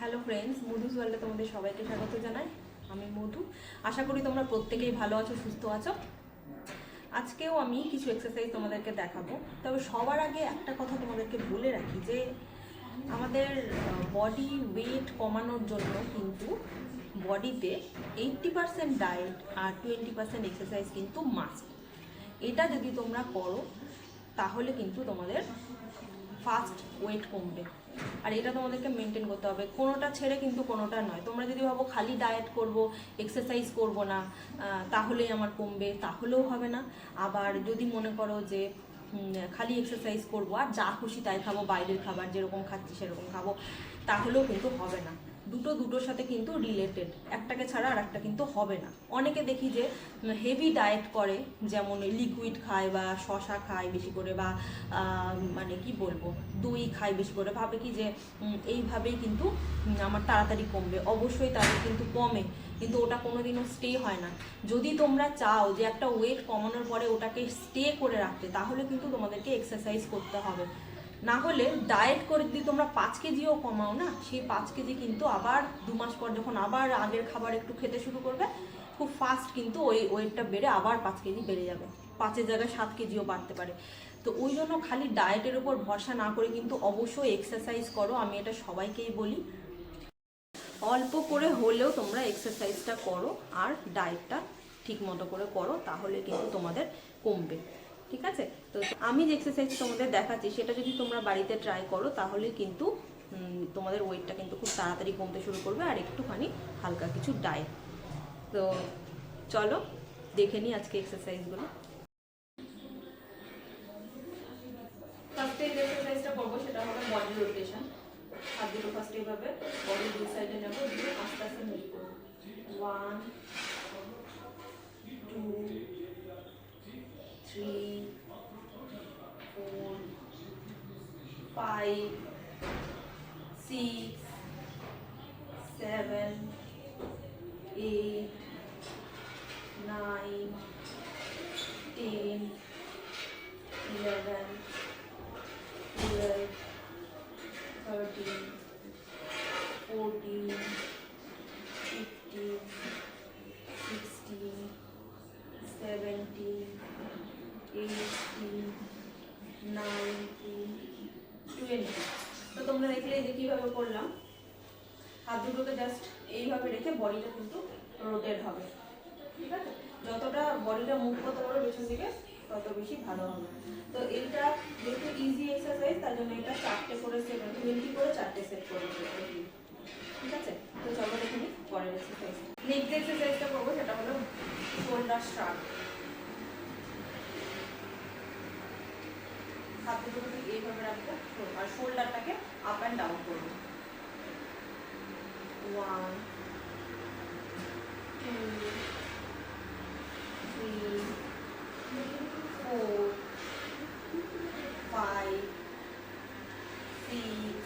Hello friends Madhu's ওয়ার্ল্ডে তোমাদের সবাইকে স্বাগত জানাই। আমি মধু। আশা করি তোমরা প্রত্যেকেই ভালো আছো, সুস্থ আছো। আজকেও আমি কিছু এক্সারসাইজ তোমাদেরকে দেখাবো। তবে সবার আগে একটা কথা তোমাদেরকে বলে রাখি যে, আমাদের বডি ওয়েট কমানোর জন্য কিন্তু বডিতে এইট্টি পার্সেন্ট ডায়েট আর টোয়েন্টি পার্সেন্ট এক্সারসাইজ কিন্তু মাস্ট এটা যদি তোমরা করো, তাহলে কিন্তু তোমাদের ফাস্ট ওয়েট কমবে। আর এটা তোমাদেরকে মেনটেন করতে হবে। কোনোটা ছেড়ে কিন্তু কোনোটা নয়। তোমরা যদি ভাবো খালি ডায়েট করব এক্সারসাইজ করব না তাহলেই আমার কমবে, তাহলেও হবে না। আবার যদি মনে করো যে খালি এক্সারসাইজ করব আর যা খুশি তাই খাব, বাইরের খাবার যেরকম খাচ্ছি সেরকম খাব, তাহলেও কিন্তু হবে না। দুটো দুটোর সাথে কিন্তু রিলেটেড একটাকে ছাড়া আর একটা কিন্তু হবে না। অনেকে দেখি যে হেভি ডায়েট করে, যেমন লিকুইড খায় বা শশা খায় বেশি করে বা মানে কি বলব, দই খায় বেশি করে। ভাবে কি যে এইভাবেই কিন্তু আমার তাড়াতাড়ি কমবে। অবশ্যই তাদের কিন্তু কমে, কিন্তু ওটা কোনোদিনও স্টে হয় না। যদি তোমরা চাও যে একটা ওয়েট কমানোর পরে ওটাকে স্টে করে রাখতে, তাহলে কিন্তু তোমাদেরকে এক্সারসাইজ করতে হবে। না হলে ডায়েট করে যদি তোমরা পাঁচ কেজিও কমাও না, সেই পাঁচ কেজি কিন্তু আবার দু মাস পর যখন আবার আগের খাবার একটু খেতে শুরু করবে, খুব ফাস্ট কিন্তু ওই ওয়েটটা বেড়ে আবার পাঁচ কেজি বেড়ে যাবে। পাঁচের জায়গায় সাত কেজিও বাড়তে পারে। তো ওই জন্য খালি ডায়েটের উপর ভরসা না করে কিন্তু অবশ্যই এক্সারসাইজ করো, আমি এটা সবাইকেই বলি। অল্প করে হলেও তোমরা এক্সারসাইজটা করো আর ডায়েটটা ঠিক মতো করে করো, তাহলে কিন্তু তোমাদের কমবে। ঠিক আছে? তো আমি যে এক্সারসাইজ তোমাদের দেখাচ্ছি, সেটা যদি তোমরা বাড়িতে ট্রাই করো, তাহলে কিন্তু তোমাদের ওয়েটটা কিন্তু খুব তাড়াতাড়ি কমতে শুরু করবে আর একটুখানি হালকা কিছু ডায়েট তো চলো, দেখে নিই আজকে এক্সারসাইজগুলো ফার্স্টে এক্সারসাইজটা করব, সেটা বডি আস্তে আস্তে করব। One two three four five six seven eight nine ten eleven twelve, thirteen, fourteen, fifteen, sixteen, seventeen, twenty. তো তোমরা দেখলে যে কীভাবে করলাম? হাত দুটোকে জাস্ট এইভাবে রেখে বডিটা কিন্তু রোটেট হবে। ঠিক আছে? যতটা বডিটা মুভ করতে পারো পেছন দিকে, তত বেশি ভালো হবে। তো এইটা যেহেতু ইজি এক্সারসাইজ তার জন্য এটা চারটে করে সেট টোয়েন্টি করে চারটে সেট করে ঠিক আছে? তো চলো দেখে নিই পরের এক্সারসাইজ নেক্সট এক্সারসাইজটা করব, সেটা হলো শোল্ডার স্ট্রাক হাত দুটো এইভাবে রাখব আর শোল্ডারটাকে আপ অ্যান্ড ডাউন করব। One two three, four, five, six,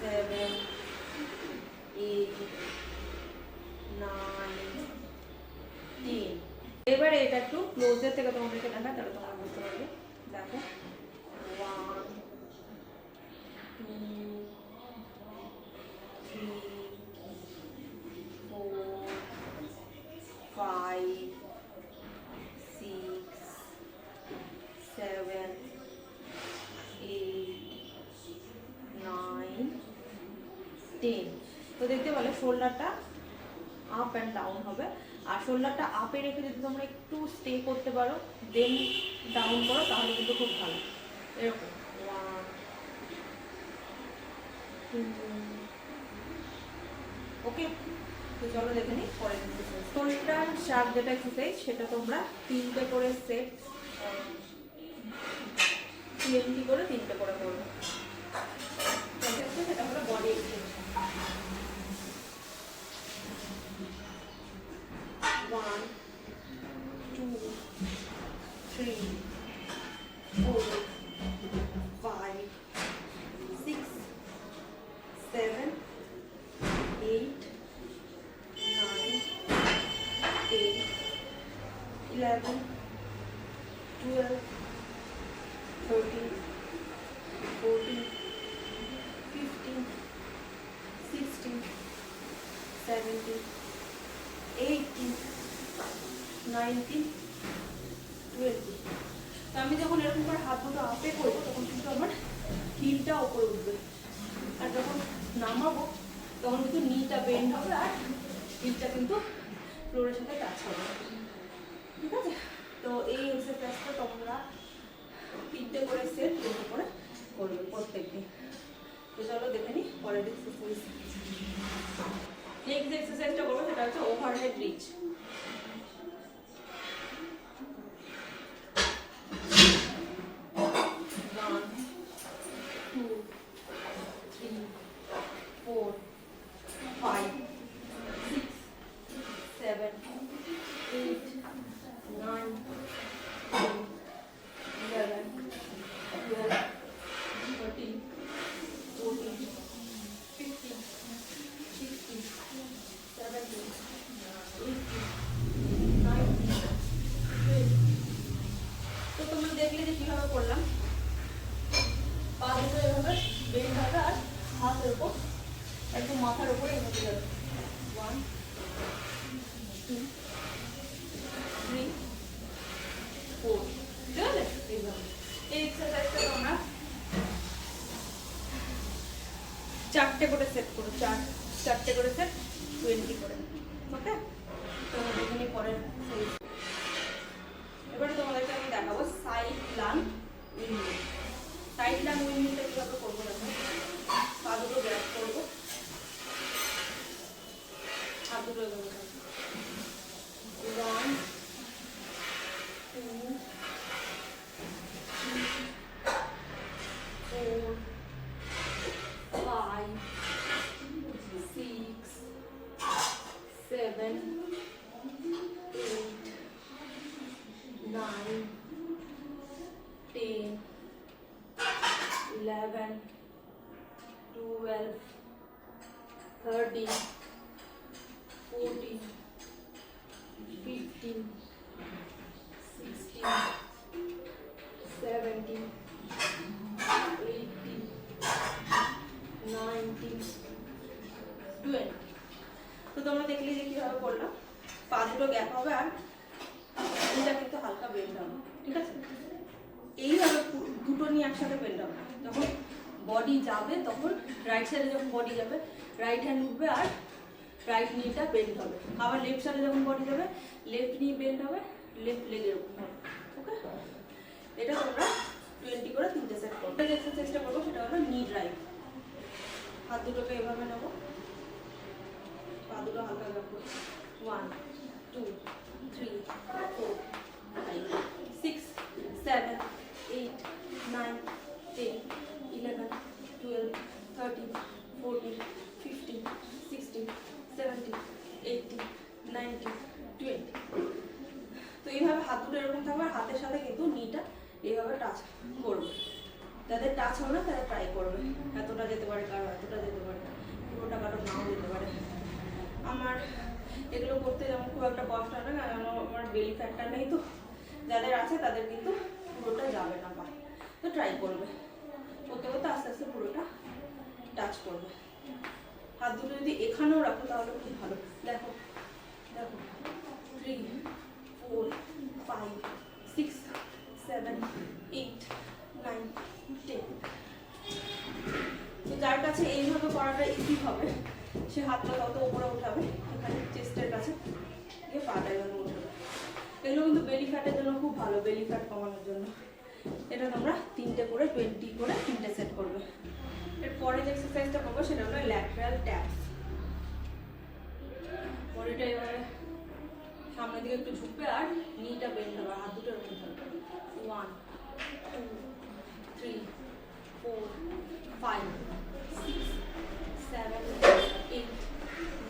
seven, eight, nine, ten. এবারে এটা একটু ক্লোজের থেকে তোমাদেরকে দেখা তাহলে তোমরা বুঝতে পারবে দেখো one two three four five, six, seven, eight, nine, ten. তো দেখতে পেলে শোল্ডারটা আপ অ্যান্ড ডাউন হবে। আর শোল্ডারটা আপে রেখে যদি তোমরা একটু স্টে করতে পারো দেন ডাউন করো, তাহলে কিন্তু খুব ভালো। এরকম। ওকে তো চলো দেখে নিই পরের শোল্ডার শার্প যেটা এক্সারসাইজ সেটা তোমরা তিনটে করে সেট টোয়েন্টি করে, তিনটে করে করবে। 11, 12, 13, 14, 15, 16, 17, 18, 19, 20. তো আমি যখন এরকম করে হাত দুটো আপে করব তখন কিন্তু আমার হিলটা ওপরে উঠবে আর যখন নামাবো তখন কিন্তু নিটা বেন্ড হবে আর হিলটা কিন্তু ফ্লোরের সাথে টাচ হবে ঠিক আছে? তো এই এক্সারসাইজটা তোমরা তিনটে করে সেট দুটো করে করবে প্রত্যেক দিন তো চলো দেখে নিই পরের এক্সারসাইজ নেক্সট এক্সারসাইজটা করব সেটা হচ্ছে overhead reach seven, eight, nine, ten, eleven, twelve, thirteen, fourteen, fifteen. পা গ্যাপ হবে আর এটা কিন্তু হালকা বেন্ড হবে, ঠিক আছে? এইভাবে দুটো নিয়ে একসাথে বেন্ড হবে। যখন বডি যাবে, তখন রাইট সাইডে যখন বডি যাবে রাইট হ্যান্ড উঠবে আর রাইট নিটা বেন্ড হবে। আবার লেফট সাইডে যখন বডি যাবে লেফট নি বেন্ড হবে লেফট লেগের উপর ওকে এটা তোমরা টোয়েন্টি করে তিনটে সেট করো। যে এক্সারসাইজটা করব, সেটা হলো নি ড্রাইভ হাত দুটোকে এভাবে নেব। পা দুটো হালকা রাখব one two three four five six seven eight nine ten eleven twelve thirteen fourteen fifteen sixteen seventeen eighteen nineteen twenty তো এইভাবে হাত দুটো এরকম থাকবে, আর হাতের সাথে কিন্তু নিটা এইভাবে টাচ করবে। যাদের টাচ হবে না, তারা ট্রাই করবে। এতটা যেতে পারে কারও, এতটা যেতে পারে পুরোটা কারও নাও যেতে পারে। আমার এগুলো করতে যেমন খুব একটা কষ্ট হবে না, কারণ আমার বেলি ফ্যাটটা নেই তো। যাদের আছে তাদের কিন্তু পুরোটা যাবে না পা তো ট্রাই করবে। করতে করতে আস্তে আস্তে পুরোটা টাচ করবে। হাত দুটো যদি এখানেও রাখো তাহলে খুব ভালো। দেখো দেখো। Three four five six seven eight nine ten তো যার কাছে এইভাবে করাটা ইজি হবে, সে হাতটা তত উপরে উঠাবে। চেস্টের কাছে দিয়ে পাটা এভাবে উঠাবে এগুলো কিন্তু বেলি ফ্যাটের জন্য খুব ভালো, বেলি ফ্যাট কমানোর জন্য। এটা তোমরা তিনটে করে টোয়েন্টি করে তিনটে সেট করবে। এর পরে যে এক্সারসাইজটা করব সেটা হলো ল্যাটারাল ট্যাপস বডিটা এবারে সামনের দিকে একটু ঝুঁকবে আর নিটা বেন্ড হবে, হাত দুটো one two three four five six seven, eight,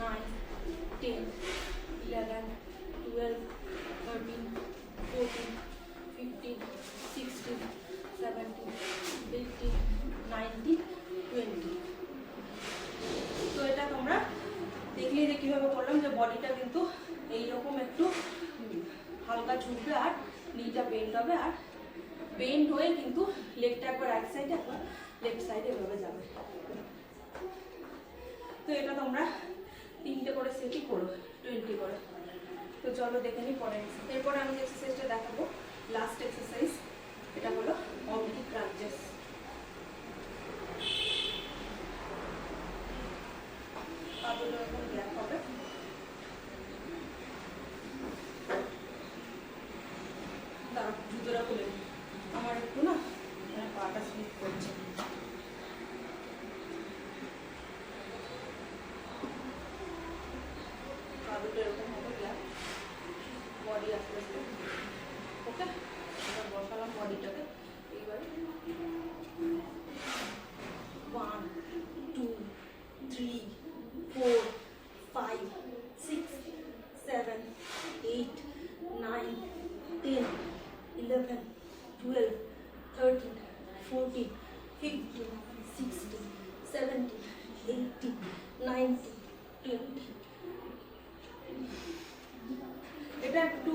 nine, ten, eleven, twelve, thirteen, fourteen, fifteen, sixteen, seventeen, eighteen, nineteen, twenty. তো এটা তোমরা দেখলেই যে কীভাবে করলাম যে বডিটা কিন্তু এইরকম একটু হুম, হালকা ঝুঁকবে আর নিটা বেন্ড হবে আর বেন্ড হয়ে কিন্তু লেগটা একবার এক সাইডে একবার লেফট সাইডে এভাবে যাবে। তো এটা তোমরা তিনটে করে সেটই করো টোয়েন্টি করে। তো চলো দেখে নিই পরে এরপরে আমি এক্সারসাইজটা দেখাবো। লাস্ট এক্সারসাইজ এটা হলো অবলিক ক্রাঞ্চেস পাগুলো এরকম গ্যাপ হবে দাঁড়াও জুতোটা খুলে নিই। আমার একটু না এখানে পাটা স্লিপ করছে পা দুটো এরকম হবে গ্যাপ বডি আস্তে আস্তে ওকে এবার বসালাম বডিটাকে এইবারে one two three four five six seven eight nine ten eleven twelve thirteen fourteen fifteen sixteen seventeen eighteen nineteen twenty এটা একটু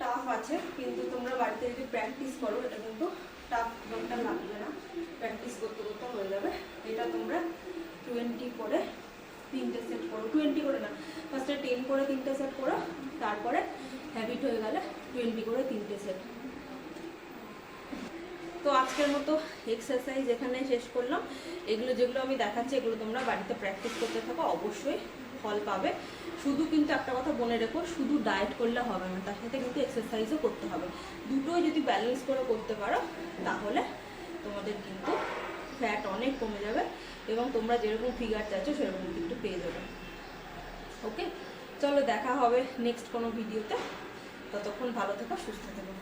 টাফ আছে কিন্তু তোমরা বাড়িতে যদি প্র্যাকটিস করো, এটা কিন্তু টাফ একটা লাগবে না। প্র্যাকটিস করতে করতে হয়ে যাবে। এটা তোমরা টোয়েন্টি করে তিনটে সেট করো। টোয়েন্টি করে না ফার্স্টে টেন করে তিনটে সেট করো, তারপরে হ্যাবিট হয়ে গেলে টোয়েন্টি করে তিনটে সেট তো আজকের মতো এক্সারসাইজ এখানে শেষ করলাম। এগুলো যেগুলো আমি দেখাচ্ছি, এগুলো তোমরা বাড়িতে প্র্যাকটিস করতে থাকো, অবশ্যই ফল পাবে। শুধু কিন্তু একটা কথা বলে রেখো, শুধু ডায়েট করলে হবে না, তার সাথে কিন্তু এক্সারসাইজও করতে হবে। দুটোই যদি ব্যালেন্স করে করতে পারো, তাহলে তোমাদের কিন্তু ফ্যাট অনেক কমে যাবে এবং তোমরা যেরকম ফিগার চাইছো, সেরকম কিন্তু পেয়ে যাবে। ওকে চলো দেখা হবে নেক্সট কোনো ভিডিওতে ততক্ষণ ভালো থেকো, সুস্থ থেকো।